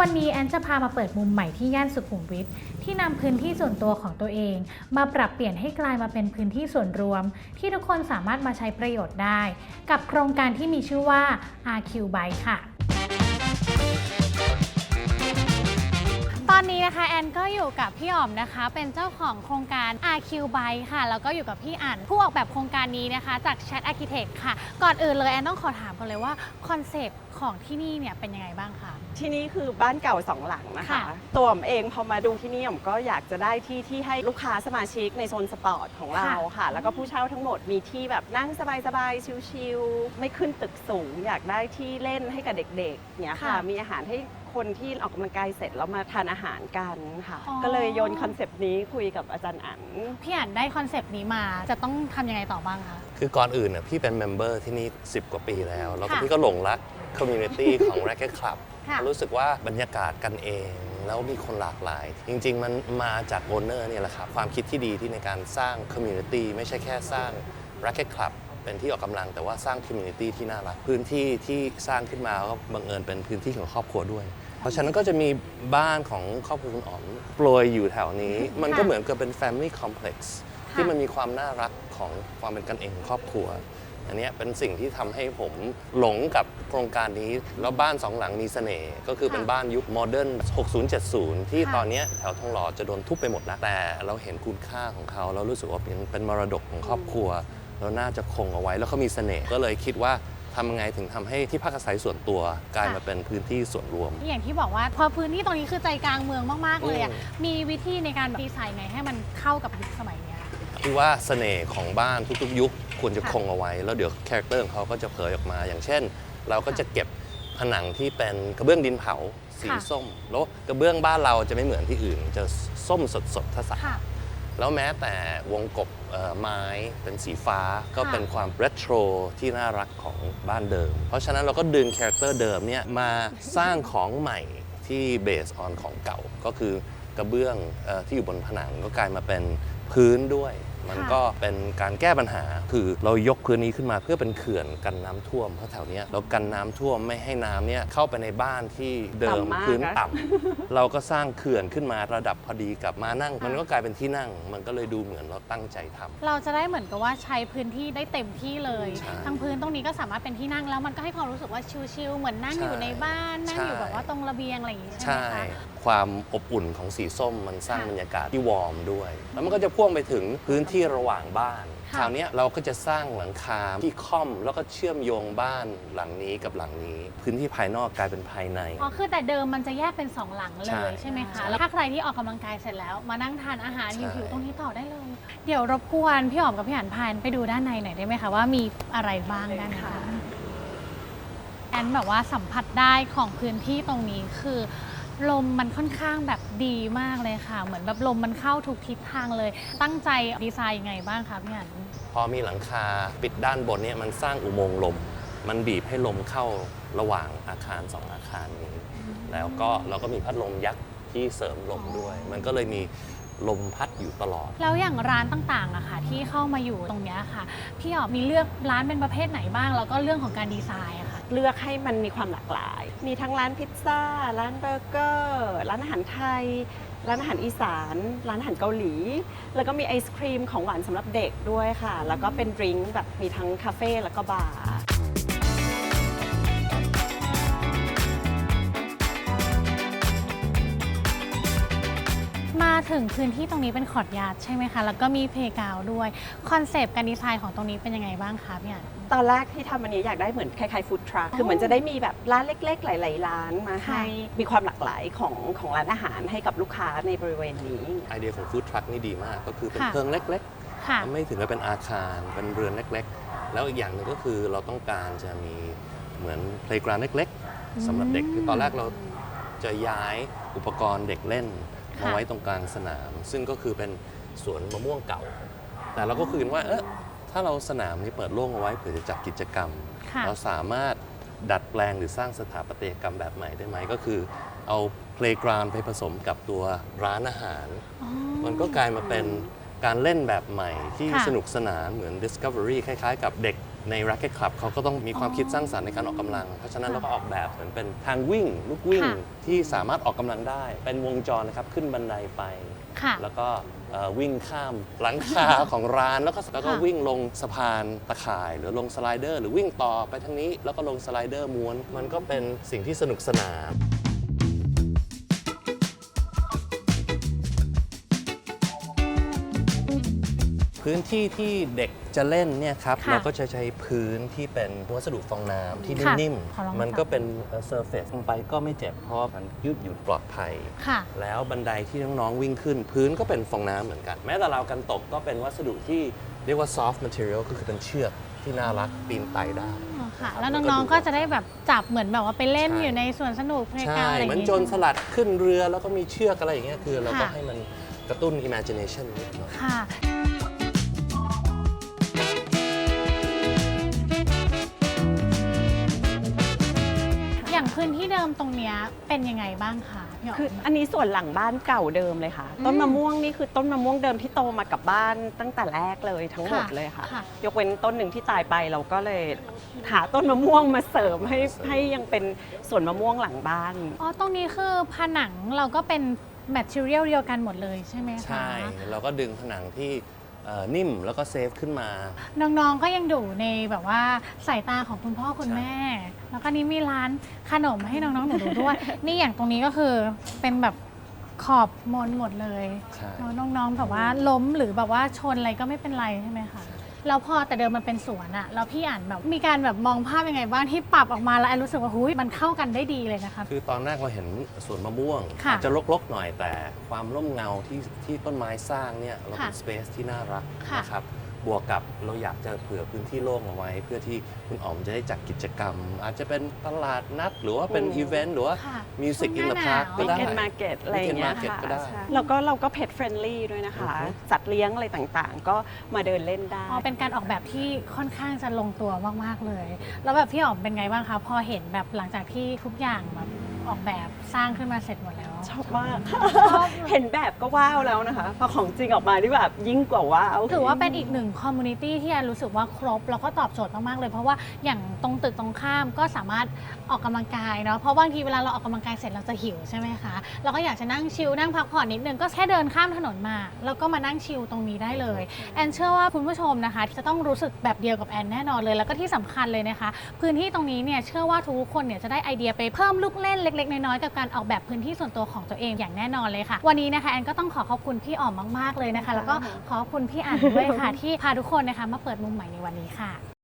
วันนี้แอนจะพามาเปิดมุมใหม่ที่ย่านสุขุมวิทที่นำพื้นที่ส่วนตัวของตัวเอง มาปรับเปลี่ยนให้กลายมาเป็นพื้นที่ส่วนรวม ที่ทุกคนสามารถมาใช้ประโยชน์ได้ กับโครงการที่มีชื่อว่า RQ Bike ค่ะ อนนี้นะคะแอนก็อยู่กับพี่อ๋อมนะคะ เป็นเจ้าของโครงการ RQ Bike ค่ะ แล้วก็อยู่กับพี่อั๋นผู้ออกแบบโครงการนี้นะคะ จาก Chat Architect ค่ะ ก่อนอื่นเลยแอนต้องขอถามกันเลยว่าคอนเซปต์ของที่นี่เนี่ยเป็นยังไงบ้างคะ ที่นี่คือบ้านเก่าสองหลังนะคะ ค่ะตัวผมเองพอมาดูที่นี่ผมก็อยากจะได้ที่ที่ให้ลูกค้าสมาชิกในโซนสปอร์ตของเราค่ะ แล้วก็ผู้เช่าทั้งหมดมีที่แบบนั่งสบายๆชิลๆไม่ขึ้นตึกสูง อยากได้ที่เล่นให้กับเด็กๆเนี่ยค่ะมีอาหารให้ คนที่ออกกำลังกายเสร็จแล้วมาทานอาหารกันค่ะก็เลยโยนคอนเซปต์นี้คุยกับอาจารย์อั๋น พี่อั๋นได้คอนเซปต์นี้มาจะต้องทำยังไงต่อบ้างคะ คือก่อนอื่นน่ะพี่เป็นเมมเบอร์ที่นี่ 10 กว่าปีแล้ว แล้วก็ค่ะพี่ก็หลงรักคอมมูนิตี้ของ Racket Club ค่ะ รู้สึกว่าบรรยากาศกันเอง แล้วมีคนหลากหลาย จริง ๆ มันมาจากโอเนอร์เนี่ยแหละครับความคิดที่ดีที่ในการสร้างคอมมูนิตี้ไม่ใช่แค่สร้าง Racket Club เป็นที่ออกกำลังแต่ว่าสร้างคอมมูนิตี้ที่น่ารัก พื้นที่ที่สร้างขึ้นมาก็บังเอิญเป็นพื้นที่ของครอบครัวด้วยเพ ราะฉะนั้นก็จะมีบ้านของครอบครัวคุณอ๋อมโปรยอยู่แถวนี้ มันก็เหมือนกับเป็น Family Complex ที่มันมีความน่ารักของความเป็นกันเองของครอบครัว อันเนี้ยเป็นสิ่งที่ทำให้ผมหลงกับโครงการนี้ แล้วบ้านสองหลังมีเสน่ห์ก็คือเป็นค่ะบ้านยุคโมเดิร์น60-70 ที่ค่ะตอนเนี้ยแถวทองหล่อจะโดนทุบไปหมดแล้วแต่เราเห็นคุณค่าของเขา เรารู้สึกว่าเป็นเป็นมรดกของครอบครัวแล้วน่าจะคงเอาไว้แล้วเขามีเสน่ห์ก็เลยคิดว่า ทำยังไงถึงทำให้ที่พักอาศัยส่วนตัวกลายมาเป็นพื้นที่ส่วนรวม อย่างที่บอกว่าพอพื้นที่ตรงนี้คือใจกลางเมืองมากๆเลยอะอืมมีวิธีในการดีไซน์ไงให้มันเข้ากับยุคสมัยเนี้ย พี่ว่าเสน่ห์ของบ้านทุกๆ ยุคควรจะค่ะคงเอาไว้ แล้วเดี๋ยวคาแรคเตอร์ของเขาก็จะเผยออกมา อย่างเช่น เราก็จะเก็บผนังที่เป็นกระเบื้องดินเผา สีค่ะ ส้ม แล้วกระเบื้องบ้านเราจะไม่เหมือนที่อื่น จะส้มสดๆถ้าสักค่ะ แล้วแม้แต่วงกบเอ่อ ไม้เป็นสีฟ้าก็ค่ะเป็นความเรโทรที่น่ารักของบ้านเดิม เพราะฉะนั้นเราก็ดึงคาแรคเตอร์เดิมเนี่ยมาสร้างของใหม่ที่เบสออนของเก่าก็คือกระเบื้องเออที่อยู่บนผนังก็กลายมาเป็นพื้นด้วย มันค่ะก็เป็นการแก้ปัญหา คือเรายกพื้นนี้ขึ้นมาเพื่อเป็นเขื่อนกันน้ำท่วมเพราะแถวเนี้ยเรากันน้ำท่วมไม่ให้น้ำเนี่ยเข้าไปในบ้านที่เดิมต่ำมากพื้นนะต่ำเราก็สร้างเขื่อนขึ้นมาระดับพอดีกับมานั่ง มันก็กลายเป็นที่นั่ง มันก็เลยดูเหมือนเราตั้งใจทำเราจะได้เหมือนกับว่าใช้พื้นที่ได้เต็มที่เลยใช่ทั้งพื้นตรงนี้ก็สามารถเป็นที่นั่งแล้วมันก็ให้ความรู้สึกว่าชิลๆเหมือนนั่งใช่อยู่ในบ้านนั่งอยู่ใช่แบบว่าตรงระเบียงอะไรอย่างงี้ใช่ใช่ไหมคะความอบอุ่นของสีส้มมันสร้างค่ะบรรยากาศที่วอร์มด้วย แล้วมันก็จะพ่วงไปถึงพื้นที่ระหว่างบ้านค่ะ คราวเนี้ยเราก็จะสร้างหลังคาที่ค่อมแล้วก็เชื่อมโยงบ้านหลังนี้กับหลังนี้ พื้นที่ภายนอกกลายเป็นภายใน อ๋อคือแต่เดิมมันจะแยกเป็นสองหลังเลใช่ยใช่ไหมคะใช่แล้วถ้าใครที่ออกกำลังกายเสร็จแล้ว มานั่งทานอาหารใช่ หิวๆตรงนี้ต่อได้เลย เดี๋ยวรบกวนพี่หอมกับพี่อันพานไปดูด้านในหน่อยได้ไหมคะว่ามีอะไรบ้างด้านในแอนแบบว่าสัมผัสได้ของพื้นที่ตรงนี้คือ ลมมันค่อนข้างแบบดีมากเลยค่ะ เหมือนแบบลมมันเข้าทุกทิศทางเลย ตั้งใจดีไซน์ยังไงบ้างคะพี่อันพอมีหลังคาปิดด้านบนเนี่ยมันสร้างอุโมงค์ลม มันบีบให้ลมเข้าระหว่างอาคารสองอาคารนี้ แล้วก็เราก็มีพัดลมยักษ์ที่เสริมลมด้วย มันก็เลยมีลมพัดอยู่ตลอด แล้วอย่างร้านต่างๆอะค่ะ ที่เข้ามาอยู่ตรงเนี้ยค่ะ พี่หอมมีเลือกร้านเป็นประเภทไหนบ้าง แล้วก็เรื่องของการดีไซน์อะค่ะ เลือกให้มันมีความหลากหลาย มีทั้งร้านพิซซ่า ร้านเบอร์เกอร์ ร้านอาหารไทย ร้านอาหารอีสาน ร้านอาหารเกาหลี แล้วก็มีไอศครีมของหวานสำหรับเด็กด้วยค่ะ แล้วก็เป็นดริงก์แบบมีทั้งคาเฟ่แล้วก็บาร์ ถึงพื้นที่ตรงนี้เป็นคอร์ดยาร์ดใช่ไหมคะ แล้วก็มีเพลย์กราวด์ด้วย คอนเซปต์การดีไซน์ของตรงนี้เป็นยังไงบ้างคะพี่อันตอนแรกที่ทำอันนี้อยากได้เหมือนคล้ายๆฟู้ดทรัคอ๋อคือเหมือนจะได้มีแบบร้านเล็ก ๆ หลาย ๆ ร้านมาค่ะให้ มีความหลากหลายของของร้านอาหารให้กับลูกค้าในบริเวณนี้ ไอเดียของฟู้ดทรัคนี่ดีมาก ก็คือเป็นค่ะ เพลิงเล็กค่ะ ๆไม่ถึงกับเป็นอาคารเป็นเรือนเล็กๆ แล้วอีกอย่างหนึ่งก็คือเราต้องการจะมีเหมือนเพลงกราวเล็ก ๆสำหรับเด็กอืมคือตอนแรกเราจะย้ายอุปกรณ์เด็กเล่นค่ะ มาไว้ตรงกลางสนาม ซึ่งก็คือเป็นสวนมะม่วงเก่า แต่เราก็คุยกันว่าเออถ้าเราสนามนี้เปิดโล่งเอาไว้เผื่อจะจัดกิจกรรมค่ะเราสามารถดัดแปลงหรือสร้างสถาปัตยกรรมแบบใหม่ได้ไหมก็คือ เอาเพลงกราวไปผสมกับตัวร้านอาหารอ๋อมันก็กลายมาเป็นการเล่นแบบใหม่ที่ค่ะสนุกสนานเหมือน Discovery คล้ายๆ กับเด็ก ใน Racket Club เขาก็ต้องมีความคิดสร้างสรรค์ในการออกกำลัง เพราะฉะนั้นเราก็ออกแบบเหมือนเป็นทางวิ่งลูกวิ่ง ค่ะที่สามารถออกกำลังได้ เป็นวงจรนะครับขึ้นบันไดไป ค่ะแล้วก็เอ่อวิ่งข้ามหลังคา ของร้านแล้วก็แล้วก็ค่ะ วิ่งลงสะพานตะข่าย หรือลงสไลเดอร์ หรือวิ่งต่อไปทางนี้แล้วก็ลงสไลเดอร์ม้วน มันก็เป็นสิ่งที่สนุกสนาน พื้นที่ที่เด็กจะเล่นเนี่ยครับค่ะเราก็จะใช้พื้นที่เป็นวัสดุฟองน้ำที่ค่ะนิ่มขอลอง ๆ มันจับก็เป็นเซอร์เฟซลงไปก็ไม่เจ็บเพราะมันยืดหยุ่นปลอดภัย ค่ะ แล้วบันไดที่น้อง ๆ วิ่งขึ้น พื้นก็เป็นฟองน้ำเหมือนกัน แม้แต่ราวกันตกก็เป็นวัสดุที่เรียกว่า soft material ก็คือเป็นเชือกที่น่ารักปีนไต่ได้ อ๋อค่ะครับแล้วแล้วก็น้องดูๆก็จะได้แบบจับเหมือนแบบว่าไปเล่นใช่ อยู่ในสวนสนุกเพลใช่ กาวอะไรอเหมืย่างอนงี้โจรสลัดขึ้นเรือแล้วก็มีเชือกอะไรอย่างเงี้ยคือเราก็ค่ะให้มันกระตุ้น imagination นิดหน่อย ค่ะ พื้นที่เดิมตรงเนี้ยเป็นยังไงบ้างคะพี่อ๋อม คืออันนี้ส่วนหลังบ้านเก่าเดิมเลยค่ะ อืมต้นมะม่วงนี่คือต้นมะม่วงเดิมที่โตมากับบ้านตั้งแต่แรกเลยทั้งหมดค่ะเลยค่ะ ค่ะ ยกเว้นต้นหนึ่งที่ตายไปเราก็เลยหาต้นมะม่วงมาเสริมให้ให้ยังเป็นสวนมะม่วงหลังบ้าน อ๋อตรงนี้คือผนังเราก็เป็นแมทเทียลเดียวกันหมดเลยใช่ไหมคะ ใช่ เราก็ดึงผนังที่ เอ่อนิ่มแล้วก็เซฟขึ้นมา น้องๆ ก็ยังอยู่ในแบบว่าสายตาของคุณพ่อคุณใช่แม่ แล้วก็นี่มีร้านขนมให้น้องๆหนูดูด้วย นี่อย่างตรงนี้ก็คือเป็นแบบขอบมนหมดเลยใช่น้องๆแบบว่าล้มหรือแบบว่าชนอะไรก็ไม่เป็นไรใช่ไหมคะ แล้วพอแต่เดิมมันเป็นสวนอะแล้วพี่อ่านแบบมีการแบบมองภาพยังไงบ้างที่ปรับออกมาแล้วแอนรู้สึกว่าหุยมันเข้ากันได้ดีเลยนะคะ คือตอนแรกเราเห็นสวนมะม่วงค่ะอาจจะรกๆหน่อยแต่ความร่มเงาที่ที่ต้นไม้สร้างเนี่ยเราเป็นค่ะสเปซที่น่ารักค่ะ นะครับ บวกกับเราอยากจะเผื่อพื้นที่โล่งเอาไว้ เพื่อที่คุณอ๋อมจะได้จัดกิจกรรม อาจจะเป็นตลาดนัด หรือว่าเป็นอืมอีเวนต์หรือว่าค่ะมิวสิกช่อิวนงเดหอะน้าพาร์คหนาวก็ได้ Weekend Market อะไรอย่างเงี้ย Weekend Market ค่ะก็ได้ใช่แล้วก็เราก็เพ t เฟรนลี่ด้วยนะคะ อือฮึจัดเลี้ยงอะไรต่างๆ ก็มาเดินเล่นได้ อ๋อเป็นการออกแบบที่ค่อนข้างจะลงตัวมากๆเลย แล้วแบบพี่อ๋อมเป็นไงบ้างคะพอเห็นแบบหลังจากที่ทุกอย่างแบบออกแบบสร้างขึ้นมาเสร็จหมดแล้ว ชอบมาก เห็นแบบก็ว้าวแล้วนะคะ พอของจริงออกมาที่แบบยิ่งกว่าว้าว ถือว่าเป็นอีกหนึ่งคอมมูนิตี้ที่แอนรู้สึกว่าครบ แล้วก็ตอบโจทย์มาก ๆ เลยเพราะว่าอย่างตรงตึกตรงข้ามก็สามารถออกกำลังกายเนาะเพราะบางทีเวลาเราออกกำลังกายเสร็จเราจะหิวใช่ไหมคะ เราก็อยากจะนั่งชิลนั่งพักผ่อนนิดนึงก็แค่เดินข้ามถนนมาแล้วก็มานั่งชิลตรงนี้ได้เลย แอนเชื่อว่าคุณผู้ชมนะคะ จะต้องรู้สึกแบบเดียวกับแอนแน่นอนเลย แล้วก็ที่สำคัญเลยนะคะ พื้นที่ตรงนี้เนี่ยเชื่อว่าทุกคนเนี่ยจะได้ไอเดียไปเพิ่มลูกเล่นเล็ก ๆ น้อยๆกับการออกแบบพื้นที่ส่วนตัวของตัวเองอย่างแน่นอนเลยค่ะ วันนี้นะคะแอนก็ต้องขอขอบคุณพี่อ๋อมมาก ๆ เลยนะคะ แล้วก็ขอบคุณพี่อันด้วยค่ะ ที่พาทุกคนนะคะมาเปิดมุมใหม่ในวันนี้ค่ะ